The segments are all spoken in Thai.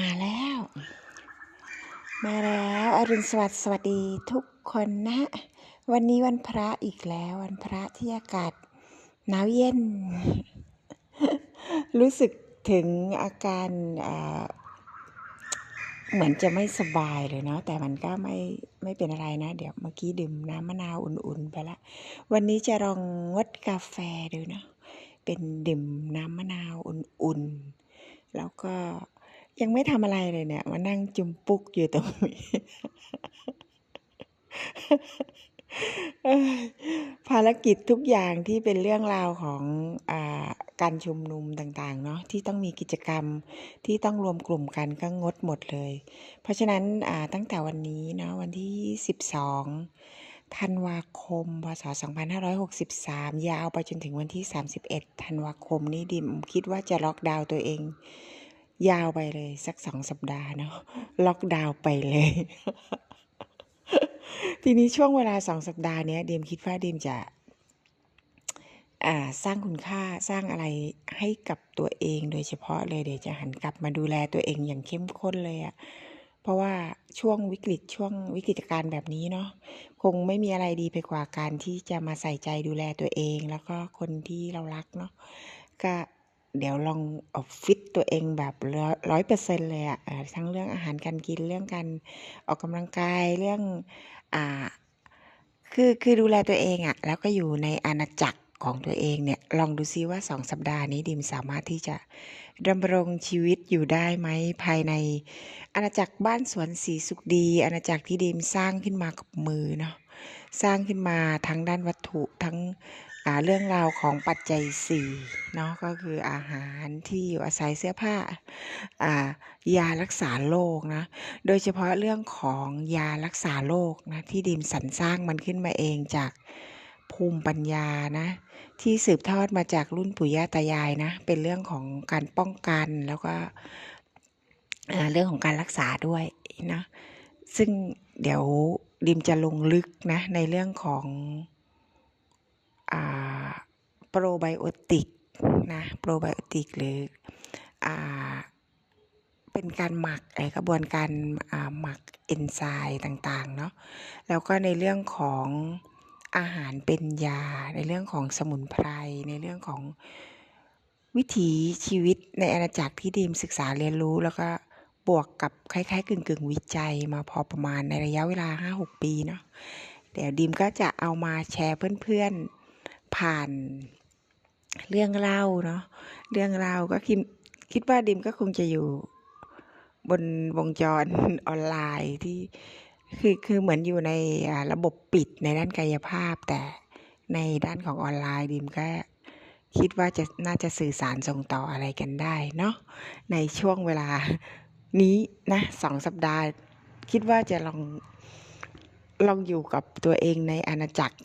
มาแล้ว มาแล้วอรุณสวัสดิ์สวัสดีทุกคนนะ วันนี้วันพระอีกแล้ววันพระที่อากาศหนาวเย็น รู้สึกถึงอาการเหมือนจะไม่สบายเลยเนาะแต่มันก็ไม่ไม่เป็นอะไรนะ เดี๋ยวเมื่อกี้ดื่มน้ำมะนาวอุ่นๆไปละ วันนี้จะลองงดกาแฟดูเนาะเป็นดื่มน้ำมะนาวอุ่นๆ แล้วก็ ยังไม่ทำอะไรเลยเนี่ย มานั่งจุมปุกอยู่ตรงนี้ภารกิจทุกอย่างที่เป็นเรื่องราวของอาการชุมนุมต่างๆ เนาะที่ต้องมีกิจกรรมที่ต้องรวมกลุ่มกันก็งดหมดเลย เพราะฉะนั้นอ่าตั้งแต่วันนี้เนาะวันที่ 12 ธันวาคม พศ 2563 ยาวไปจนถึงวันที่ 31 ธันวาคมนี้ดิมคิดว่าจะล็อกดาวน์ตัวเอง ยาวไปเลยสักสองสัปดาห์เนาะล็อกดาวน์ไปเลย ทีนี้ช่วงเวลาสองสัปดาห์เนี้ยเดมคิดว่าเดมจะอ่าสร้างคุณค่าสร้างอะไรให้กับตัวเองโดยเฉพาะเลยเดี๋ยวจะหันกลับมาดูแลตัวเองอย่างเข้มข้นเลยอะเพราะว่าช่วงวิกฤตช่วงวิกฤตการณ์แบบนี้เนาะคงไม่มีอะไรดีไปกว่าการที่จะมาใส่ใจดูแลตัวเอง แล้วก็คนที่เรารักเนาะก็ เดี๋ยวลองเอาฟิตตัวเองแบบร้อยเปอร์เซ็นเลยอะอ่าทั้งเรื่องอาหารการกินเรื่องการออกกำลังกายเรื่องอ่าคือคือดูแลตัวเองอะแล้วก็อยู่ในอาณาจักรของตัวเองเนี่ยลองดูซิว่าสองสัปดาห์นี้ดิมสามารถที่จะดำรงชีวิตอยู่ได้ไหมภายในอาณาจักรบ้านสวนสีสุขดีอาณาจักรที่ดิมสร้างขึ้นมากับมือเนาะสร้างขึ้นมาทั้งด้านวัตถุทั้ง เรื่องราวของปัจจัยสี่เนาะก็คืออาหารที่อยู่อาศัยเสื้อผ้าอ่ายารักษาโรคนะโดยเฉพาะเรื่องของยารักษาโรคนะที่ดิมสรรสร้างมันขึ้นมาเองจากภูมิปัญญานะที่สืบทอดมาจากรุ่นปู่ย่าตายายนะเป็นเรื่องของการป้องกันแล้วก็เรื่องของการรักษาด้วยนะซึ่งเดี๋ยวดิมจะลงลึกนะในเรื่องของ โปรไบโอติกนะโปรไบโอติกหรืออเป็นการหมักไอกระบวนการหมักเอนไซม์ต่างๆเนาะแล้วก็ในเรื่องของอาหารเป็นยา ในเรื่องของสมุนไพร ในเรื่องของวิถีชีวิตในอาณาจักรที่ดีมศึกษาเรียนรู้ แล้วก็บวกกับคล้ายๆกึ่งๆ วิจัยมาพอประมาณในระยะเวลา 5-6 ปีเนาะเดี๋ยวดิมก็จะเอามาแชร์เพื่อนๆ ผ่านเรื่องเล่าเนาะเรื่องเล่าก็คิดคิดว่าดิมก็คงจะอยู่บนวงจรออนไลน์ที่คือคือเหมือนอยู่ในระบบปิดในด้านกายภาพ แต่ในด้านของออนไลน์ดิมก็คิดว่าจะน่าจะสื่อสารส่งต่ออะไรกันได้เนาะในช่วงเวลานี้นะสองสัปดาห์ คิดว่าจะลองลองอยู่กับตัวเองในอาณาจักร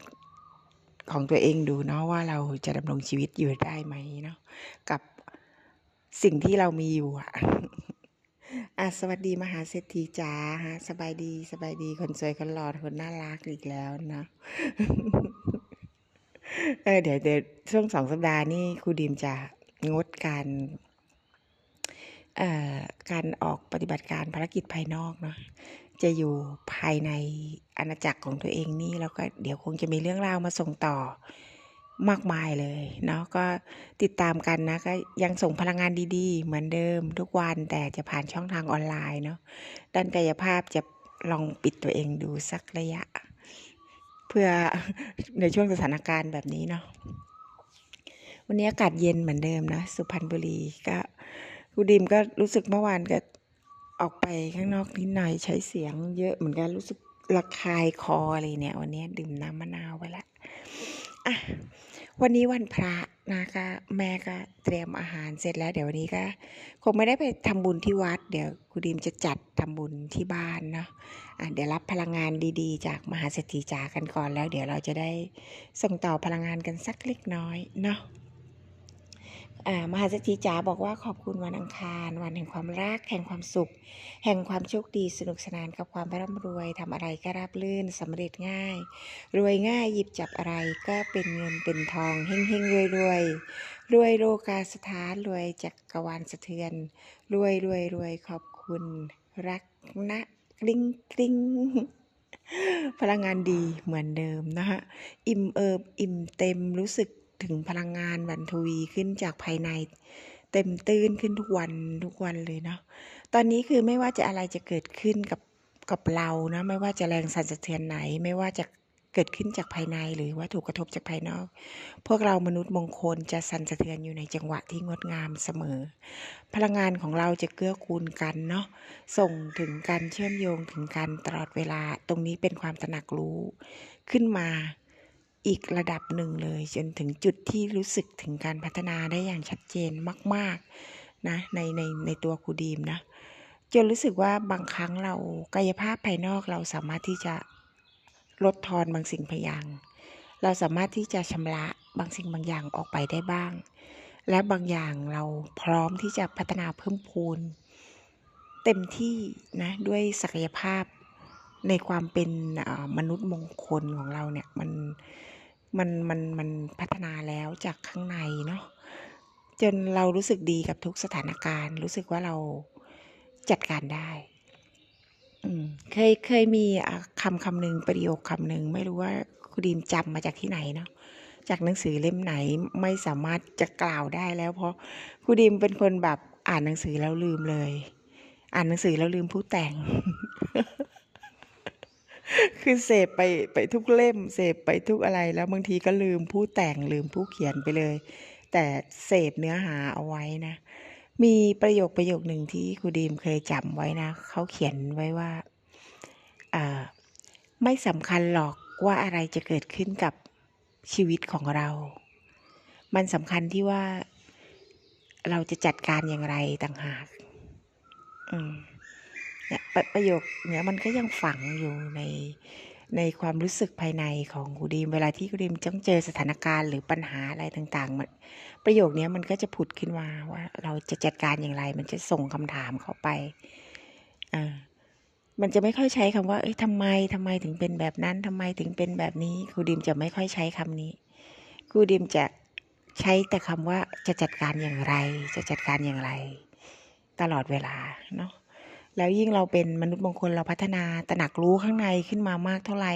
ของตัวเองดูเนาะว่าเราจะดำรงชีวิตอยู่ได้ไหมเนาะกับสิ่งที่เรามีอยู่อะอะสวัสดีมหาเศรษฐีจ้าฮะสบายดีสบายดีคนสวยคนหล่อคนน่ารักอีกแล้วนะเออเดี๋ยวเดี๋ยวช่วงสองสัปดาห์นี้ครูดีมจะงดการ การออกปฏิบัติการภารกิจภายนอกเนาะจะอยู่ภายในอาณาจักรของตัวเองนี่แล้วก็เดี๋ยวคงจะมีเรื่องราวมาส่งต่อมากมายเลยเนาะก็ติดตามกันนะก็ยังส่งพลังงานดีๆ เหมือนเดิมทุกวันแต่จะผ่านช่องทางออนไลน์เนาะด้านกายภาพจะลองปิดตัวเองดูสักระยะ เพื่อในช่วงสถานการณ์แบบนี้เนาะวันนี้อากาศเย็นเหมือนเดิมนะสุพรรณบุรีก็ คุณดิมก็รู้สึกเมื่อวานก็ออกไปข้างนอกนิดหน่อยใช้เสียง เยอะเหมือนกันรู้สึกระคายคออะไรเนี่ย วันนี้ดื่มน้ำมะนาวไปละอะวันนี้วันพระนะคะแม่ก็เตรียมอาหารเสร็จแล้ว เดี๋ยววันนี้ก็ คงไม่ได้ไปทำบุญที่วัด เดี๋ยวครูดิมจะจัดทำบุญที่บ้านเนาะอะเดี๋ยวรับพลังงานดีๆ จากมหาเศรษฐีจ๋ากันก่อนแล้ว เดี๋ยวเราจะได้ส่งต่อพลังงานกันสักเล็กน้อยเนาะ มหาเศรษฐีจ๋าบอกว่าขอบคุณวันอังคาร วันแห่งความรัก แห่งความสุข แห่งความโชคดีสนุกสนานกับความร่ำรวยทำอะไรก็ราบรื่นสำเร็จง่าย รวยง่ายหยิบจับอะไรก็เป็นเงินเป็นทองเฮงเฮงรวยรวยรวยโลกาสถานรวยจักรวาลสะเทือน รวยรวยรวยขอบคุณรักนะกลิ้งกลิ้งพลังงานดีเหมือนเดิมนะคะอิ่มเอิบอิ่มเต็มรู้สึก ถึงพลังงานบันทวีขึ้นจากภายใน เต็มตื้นขึ้นทุกวันทุกวันเลยเนาะตอนนี้คือไม่ว่าจะอะไรจะเกิดขึ้นกับกับเรานะไม่ว่าจะแรงสั่นสะเทือนไหน ไม่ว่าจะเกิดขึ้นจากภายในหรือว่าถูกกระทบจากภายนอก พวกเรามนุษย์มงคลจะสั่นสะเทือนอยู่ในจังหวะที่งดงามเสมอ พลังงานของเราจะเกื้อกูลกันเนาะส่งถึงการเชื่อมโยงถึงกันตลอดเวลา ตรงนี้เป็นความตระหนักรู้ขึ้นมา อีกระดับหนึ่งเลย จนถึงจุดที่รู้สึกถึงการพัฒนาได้อย่างชัดเจนมาก ๆ นะในในในตัวครูดีมนะจนรู้สึกว่าบางครั้งเรากายภาพภายนอกเราสามารถที่จะลดทอนบางสิ่งบางอย่าง เราสามารถที่จะชำระบางสิ่งบางอย่างออกไปได้บ้าง และบางอย่างเราพร้อมที่จะพัฒนาเพิ่มพูน เต็มที่นะด้วยศักยภาพ ในความเป็นมนุษย์มงคลของเราเนี่ยมันมันมันมันพัฒนาแล้วจากข้างในเนาะจนเรารู้สึกดีกับทุกสถานการณ์ รู้สึกว่าเราจัดการได้เคยเคยมีคำคำหนึ่งประโยคคำหนึ่งไม่รู้ว่าคุณดีมจำมาจากที่ไหนเนาะจากหนังสือเล่มไหนไม่สามารถจะกล่าวได้แล้ว เพราะคุณดีมเป็นคนแบบอ่านหนังสือแล้วลืมเลย อ่านหนังสือแล้วลืมผู้แต่ง คือเสพไปไปทุกเล่ม เสพไปทุกอะไรแล้วบางทีก็ลืมผู้แต่งลืมผู้เขียนไปเลย แต่เสพเนื้อหาเอาไว้นะ มีประโยคประโยคหนึ่งที่ครูดีมเคยจำไว้นะเขาเขียนไว้ว่าอ่าไม่สำคัญหรอกว่าอะไรจะเกิดขึ้นกับชีวิตของเรา มันสำคัญที่ว่าเราจะจัดการอย่างไรต่างหาก อืม เนี่ยประประโยคเนี้ยมันก็ยังฝังอยู่ในในความรู้สึกภายในของครูดีมเวลาที่ครูดีมต้องเจอสถานการณ์หรือปัญหาอะไรต่างๆมันประโยคเนี้ยมันก็จะผุดขึ้นมาว่า เราจะจัดการอย่างไร มันจะส่งคำถามเข้าไปอ่ามันจะไม่ค่อยใช้คำว่าเอ้ยทำไมทำไมถึงเป็นแบบนั้นทำไมถึงเป็นแบบนี้ครูดิมจะไม่ค่อยใช้คำนี้ครูดิมจะใช้แต่คำว่าจะจัดการอย่างไร จะจัดการอย่างไร ตลอดเวลาเนาะ แล้วยิ่งเราเป็นมนุษย์มงคลเราพัฒนาตระหนักรู้ข้างในขึ้นมามากเท่าไหร่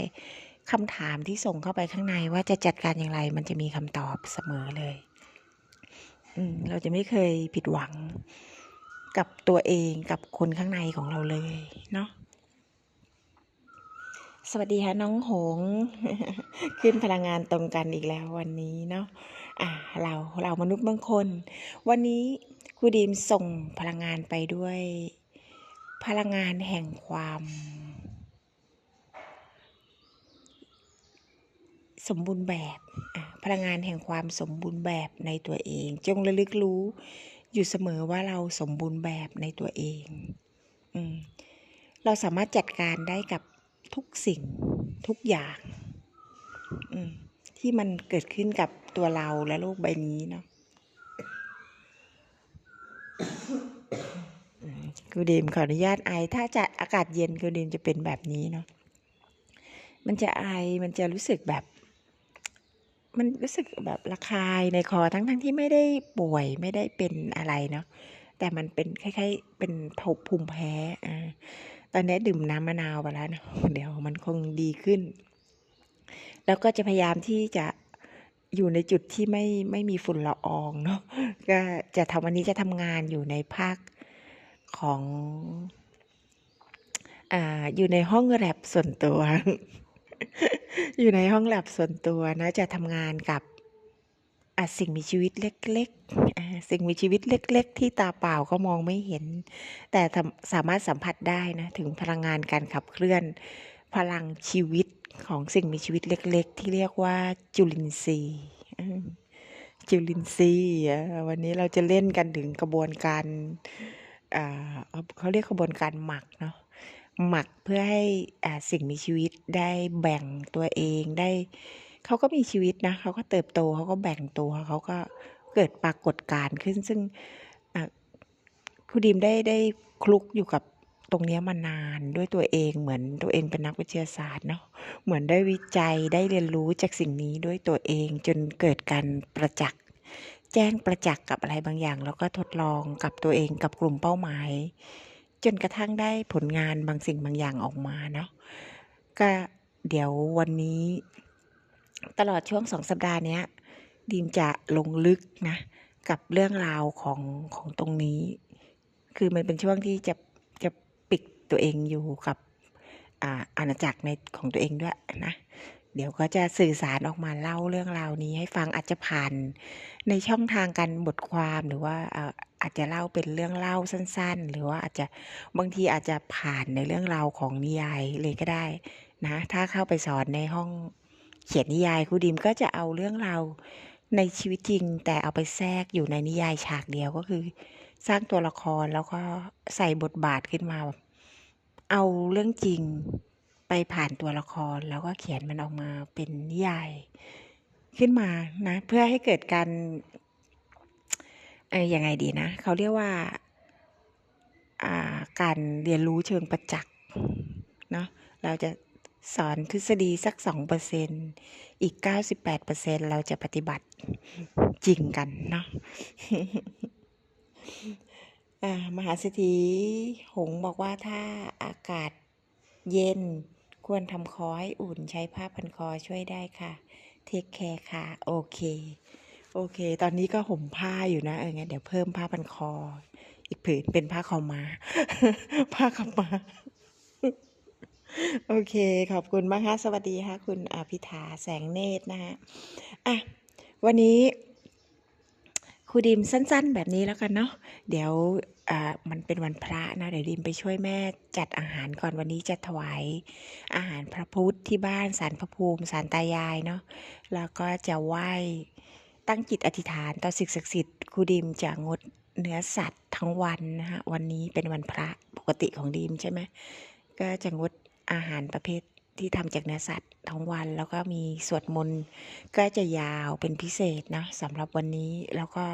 คำถามที่ส่งเข้าไปข้างในว่าจะจัดการอย่างไร มันจะมีคำตอบเสมอเลยเราจะไม่เคยผิดหวังกับตัวเองกับคนข้างในของเราเลยเนาะสวัสดีค่ะน้องหง ขึ้นพลังงานตรงกันอีกแล้ววันนี้เนาะอ่าเราเรามนุษย์บางคน วันนี้ครูดีมส่งพลังงานไปด้วย พลังงานแห่งความ สมบูรณ์แบบพลังงานแห่งความสมบูรณ์แบบในตัวเอง จงระลึกรู้อยู่เสมอว่าเราสมบูรณ์แบบในตัวเองอเราสามารถจัดการได้กับทุกสิ่งทุกอย่างที่มันเกิดขึ้นกับตัวเราและโลกใบนี้เนาะอืม กูดีมขออนุญาตไอ ถ้าจะอากาศเย็นกูดีมจะเป็นแบบนี้เนาะ มันจะไอ มันจะรู้สึกแบบ มันรู้สึกแบบระคายในคอทั้งทั้งที่ไม่ได้ป่วยไม่ได้เป็นอะไรเนาะ แต่มันเป็นคล้ายๆ เป็นภูมิแพ้อ่าตอนนี้ดื่มน้ำมะนาวไปแล้วนะเดี๋ยวมันคงดีขึ้น แล้วก็จะพยายามที่จะอยู่ในจุดที่ไม่ไม่มีฝุ่นละอองเนาะก็จะทำวันนี้จะทำงานอยู่ในภาค ของอ่าอยู่ในห้องแลบส่วนตัว อยู่ในห้องแลบส่วนตัวนะ จะทำงานกับอะสิ่งมีชีวิตเล็กๆ สิ่งมีชีวิตเล็ก ๆ ที่ตาเปล่าก็มองไม่เห็น แต่สามารถสัมผัสได้นะ ถึงพลังงานการขับเคลื่อน พลังชีวิตของสิ่งมีชีวิตเล็ก ๆ ที่เรียกว่าจุลินทรีย์จุลินทรีย์วันนี้เราจะเล่นกันถึงกระบวนการ เขาเรียกกระบวนการหมักเนาะหมักเพื่อให้สิ่งมีชีวิตได้แบ่งตัวเองได้เขาก็มีชีวิตนะเขาก็เติบโตเขาก็แบ่งตัวเขาก็เกิดปรากฏการณ์ขึ้น ซึ่งครูดิมได้ได้คลุกอยู่กับตรงนี้มานานด้วยตัวเองเหมือนตัวเองเป็นนักวิทยาศาสตร์เนาะเหมือนได้วิจัยได้เรียนรู้จากสิ่งนี้ด้วยตัวเองจนเกิดการประจักษ์ แจ้งประจักษ์กับอะไรบางอย่าง แล้วก็ทดลองกับตัวเองกับกลุ่มเป้าหมาย จนกระทั่งได้ผลงานบางสิ่งบางอย่างออกมาเนาะก็เดี๋ยววันนี้ ตลอดช่วงสองสัปดาห์เนี้ยดีมจะลงลึกนะ กับเรื่องราวของของตรงนี้ คือมันเป็นช่วงที่จะจะปิดตัวเองอยู่กับอาอาณาจักรในของตัวเองด้วยนะ เดี๋ยวก็จะสื่อสารออกมาเล่าเรื่องราวนี้ให้ฟังอาจจะผ่านในช่องทางการบทความหรือว่าอาจจะเล่าเป็นเรื่องเล่าสั้น ๆ หรือว่าอาจจะบางทีอาจจะผ่านในเรื่องราวของนิยายเลยก็ได้นะถ้าเข้าไปสอนในห้องเขียนนิยายครูดิมก็จะเอาเรื่องราวในชีวิตจริง แต่เอาไปแทรกอยู่ในนิยายฉากเดียวก็คือ สร้างตัวละครแล้วก็ใส่บทบาทขึ้นมาแบบเอาเรื่องจริง ไปผ่านตัวละครแล้วก็เขียนมันออกมาเป็นนิยายขึ้นมานะ เพื่อให้เกิดการเออยังไงดีนะ เขาเรียกว่าอ่าการเรียนรู้เชิงประจักษ์เนาะเราจะสอนทฤษฎีสักสองเปอร์เซ็นอีกเก้าสิบแปดเปอร์เซ็นเราจะปฏิบัติจริงกันเนาะอ่ามหาเศรษฐีหงบอกว่าถ้าอากาศเย็น ควรทำคอให้อุ่นใช้ผ้าพันคอช่วยได้ค่ะ เทคแคร์ค่ะ โอเค โอเค ตอนนี้ก็ห่มผ้าอยู่นะเอองั้นเดี๋ยวเพิ่มผ้าพันคอ อีกผืนเป็นผ้าขาวมา ผ้าขาวมา โอเค ขอบคุณมากค่ะ สวัสดีค่ะ คุณอภิธาแสงเนตรนะฮะ อะ วันนี้ครูดิมสั้น ๆ แบบนี้แล้วกันเนาะ เดี๋ยว มันเป็นวันพระนะเดี๋ยวดิมไปช่วยแม่จัดอาหารก่อนวันนี้จะถวายอาหารพระพุทธที่บ้านสารพระภูมิสารตายายเนาะแล้วก็จะไหว้ตั้งจิตอธิษฐานต่อสิ่งศักดิ์สิทธิ์ครูดิมจะงดเนื้อสัตว์ทั้งวันนะฮะวันนี้เป็นวันพระปกติของดิมใช่ไหมก็จะงดอาหารประเภทที่ทำจากเนื้อสัตว์ทั้งวัน แล้วก็มีสวดมนต์ก็จะยาวเป็นพิเศษนะสำหรับวันนี้แล้วก็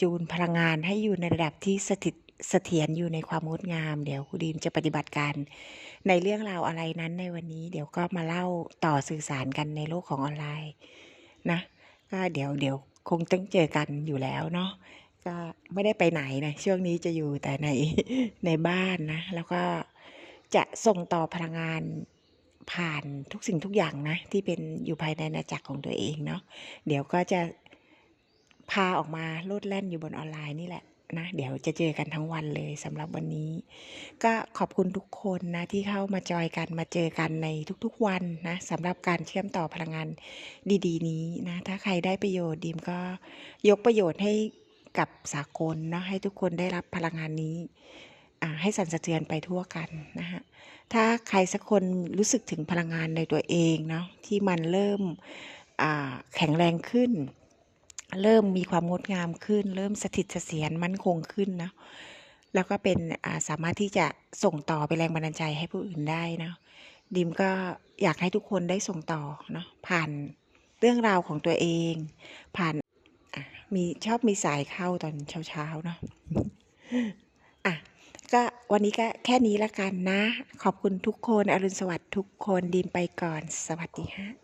จูนพลังงานให้อยู่ในระดับที่สถิตเสถียรอยู่ในความงดงาม เดี๋ยวครูดีมจะปฏิบัติการในเรื่องราวอะไรนั้นในวันนี้ เดี๋ยวก็มาเล่าต่อสื่อสารกันในโลกของออนไลน์นะ ก็เดี๋ยวเดี๋ยวคงต้องเจอกันอยู่แล้วเนาะก็ไม่ได้ไปไหนนะช่วงนี้จะอยู่แต่ในในบ้านนะ แล้วก็จะส่งต่อพลังงานผ่านทุกสิ่งทุกอย่างนะ ที่เป็นอยู่ภายในอาณาจักรของตัวเองเนาะเดี๋ยวก็จะ พาออกมาโลดแล่นอยู่บนออนไลน์นี่แหละนะเดี๋ยวจะเจอกันทั้งวันเลยสำหรับวันนี้ ก็ขอบคุณทุกคนนะที่เข้ามาจอยกันมาเจอกันในทุกๆวันนะสำหรับการเชื่อมต่อพลังงานดี ๆ นี้นะถ้าใครได้ประโยชน์ดีมก็ยกประโยชน์ให้กับสากลเนาะให้ทุกคนได้รับพลังงานนี้ให้สั่นสะเทือนไปทั่วกันนะฮะถ้าใครสักคนรู้สึกถึงพลังงานในตัวเองเนาะที่มันเริ่มแข็งแรงขึ้น เริ่มมีความงดงามขึ้น เริ่มสถิตเสถียรมั่นคงขึ้นนะแล้วก็เป็นาสามารถที่จะส่งต่อเป็นแรงบันดาลใจให้ผู้อื่นได้นะดิมก็อยากให้ทุกคนได้ส่งต่อเนาะผ่านเรื่องราวของตัวเอง ผ่านมีชอบมีสายเข้าตอนเช้าๆเนาะอะก็วันนี้ก็แค่นี้ละกันนะ ขอบคุณทุกคนอรุณสวัสดิ์ทุกคนดิมไปก่อน สวัสดีฮะ